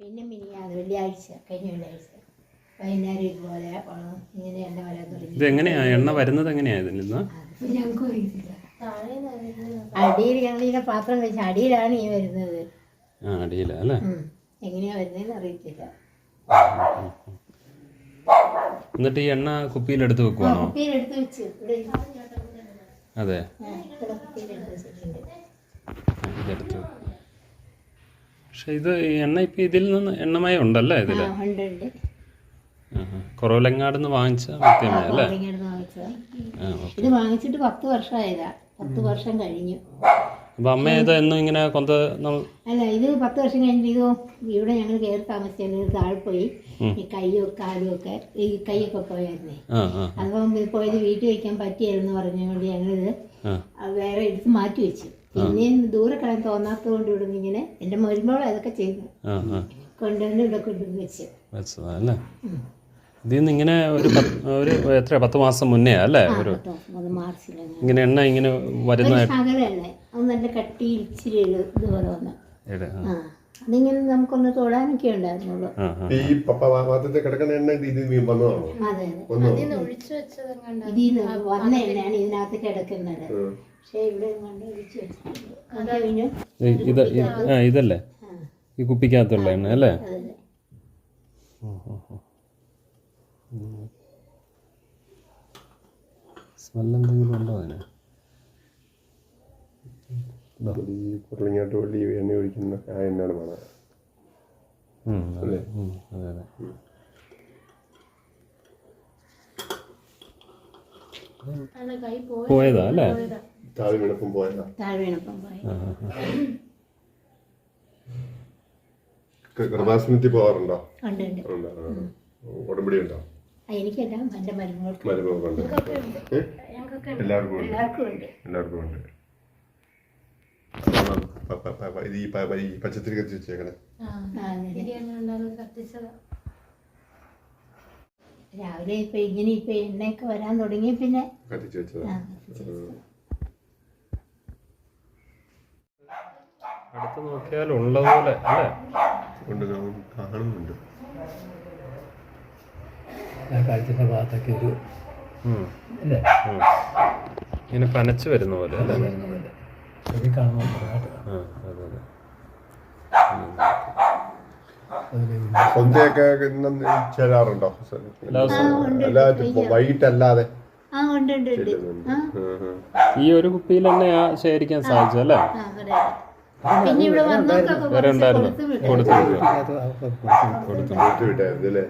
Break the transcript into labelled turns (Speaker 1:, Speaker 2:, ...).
Speaker 1: പിന്നെ മിനിയാന്ന് വെള്ളിയാഴ്ച കഴിഞ്ഞ വെള്ളിയാഴ്ച. വൈകുന്നേരം ഇതുപോലെ ഇങ്ങനെ എണ്ണ വരാൻ തുടങ്ങി.
Speaker 2: ഇതെങ്ങനെയാ? എണ്ണ വരുന്നത് എങ്ങനെയാ ഇതിൽ നിന്ന്?
Speaker 1: അതിപ്പോ ഞങ്ങൾക്കും അറിയത്തില്ല. അടിയിൽ ഞങ്ങളിങ്ങനെ പാത്രം വെച്ച് അടിയിലാണ് ഈ വരുന്നത്.
Speaker 2: ആ അടിയില അല്ലേ?
Speaker 1: എങ്ങനെയാ വരുന്നതെന്ന് അറിയത്തില്ല.
Speaker 2: എന്നിട്ട് ഈ എണ്ണ കുപ്പിയിലെടുത്ത് വെക്കുവാണോ?
Speaker 1: കുപ്പിയിലെടുത്ത് വെച്ച്. ഇവിടെ
Speaker 2: അതെ.
Speaker 1: ഇവിടെ വെച്ചിട്ടുണ്ട്.
Speaker 2: ഇതെടുത്ത് പക്ഷെ ഇത് എണ്ണ ഇപ്പം ഇതിൽ നിന്ന് എണ്ണമയം ഉണ്ടല്ലേ ഇതിൽ
Speaker 1: ഉണ്ട്
Speaker 2: കുറവലങ്ങാട് നിന്ന് വാങ്ങിച്ച വ്യക്തിയമ്മ അല്ലേ?
Speaker 1: ഇത് വാങ്ങിച്ചിട്ട് പത്ത് വർഷമായതാ. പത്ത് വർഷം കഴിഞ്ഞു.
Speaker 2: അപ്പം അമ്മ ഇത് എന്നും ഇങ്ങനെ കൊന്ത
Speaker 1: അല്ല ഇത് പത്ത് വർഷം കഴിഞ്ഞിട്ട് ഇത് ഇവിടെ ഞങ്ങൾ കയറി താമസിച്ചത് താഴെ പോയി. ഈ കൈയോ കാലും ഒക്കെ ഈ കൈയൊക്കെ പോയായിരുന്നേ. അപ്പം പോയത് വീട്ടിൽ വെക്കാൻ പറ്റിയായിരുന്നു പറഞ്ഞുകൊണ്ട് ഞങ്ങളിത് വേറെ എടുത്ത് മാറ്റി വെച്ചു. പിന്നെയും ദൂരെ കളയാൻ തോന്നാത്തത് കൊണ്ട് ഇവിടെ ഇങ്ങനെ എന്റെ മരുമോൾ അതൊക്കെ
Speaker 2: ആ
Speaker 1: കൊണ്ടുവന്ന് ഇവിടെ കൊണ്ടുവന്ന് വെച്ച്.
Speaker 2: വെച്ചതാ അല്ലേ? ഇതിൽ നിന്ന് ഇങ്ങനെ ഒരു ഒരു എത്ര പത്ത് മാസം മുന്നേ അല്ലേ? ഒരു ഇങ്ങനെ എണ്ണ ഇങ്ങനെ
Speaker 1: അത് നല്ല കട്ടി ഇച്ചിരി ഇതുപോലെ വന്ന്
Speaker 2: ആ.
Speaker 1: അതിങ്ങനെ നമുക്കൊന്ന് തൊടാനൊക്കെ ഉണ്ടായിരുന്നുള്ളൂ.
Speaker 3: ഈ പപ്പ പാത്രത്തിൽ കിടക്കുന്ന എണ്ണ ഇത് ഇത് വന്നതാണോ?
Speaker 1: അതെ
Speaker 3: വന്ന
Speaker 1: എണ്ണയാണ് ഇതിനകത്ത് കിടക്കുന്നത്. പക്ഷേ ഇവിടെ ഒഴിച്ച് വെച്ചിട്ടുണ്ട്.
Speaker 2: ഇതല്ലേ? ഈ കുപ്പിക്കകത്തുള്ള എണ്ണ അല്ലേ? സ്മെല്ലെന്തെങ്കിലും എന്തെങ്കിലും ഉണ്ടോ അതിന്.
Speaker 3: ഈ പുറലിങ്ങോട്ട് വള്ളി എണ്ണ ഒഴിക്കുന്ന ആ എണ്ണയാണ് മണം.
Speaker 2: അല്ലേ? അതെ അതെ. പോയതാ. അല്ലേ?
Speaker 3: താഴെ വീണപ്പം പോയതാ.
Speaker 1: താഴെ.
Speaker 3: കൃപാസനത്തിൽ
Speaker 1: ഉണ്ട്
Speaker 3: ഉടമ്പടി ഉണ്ടോ?
Speaker 1: ആ, എനിക്കെല്ലാം മരുമകൾക്ക്?
Speaker 3: എല്ലാവർക്കും ഉണ്ട്.
Speaker 1: എല്ലാവർക്കും ഉണ്ട്
Speaker 3: എല്ലാവർക്കും ഉണ്ട് അതാണ് പ- പ- പ- ഇത് ഈ പച്ചത്തിരി കത്തിച്ച് വെച്ചേക്കണേ.
Speaker 1: രാവിലെ ഇപ്പൊ ഇങ്ങനെ ഇപ്പൊ എണ്ണയൊക്കെ വരാൻ തുടങ്ങി പിന്നെ
Speaker 3: കത്തിച്ച് വെച്ചതാ.
Speaker 2: അടുത്ത് നോക്കിയാൽ ഉള്ളതുപോലെ അല്ലേ?
Speaker 3: കൊണ്ട് കാണുന്നുണ്ട്.
Speaker 4: കാഴ്ചയുടെ ഭാഗത്തൊക്കെ ഒരു.
Speaker 2: ഇങ്ങനെ പനച്ചു വരുന്ന പോലെ അല്ലേ?
Speaker 4: ഇത് കാണുമ്പോൾ
Speaker 3: സന്ധ്യയൊക്കെ ഇന്ന് ചേരാറുണ്ടോ?
Speaker 2: എല്ലാ
Speaker 3: വൈകിട്ടല്ലാതെ.
Speaker 2: ഈ ഒരു കുപ്പിയിൽ തന്നെ ശേഖരിക്കാൻ സാധിച്ചു അല്ലേ.
Speaker 1: പിന്നെ ഇവിടെ വന്നവർക്കൊക്കെ കൊടുത്ത്.
Speaker 2: കൊടുത്തു. കൊടുത്തു
Speaker 3: വിട്ടായിരുന്നു അല്ലേ.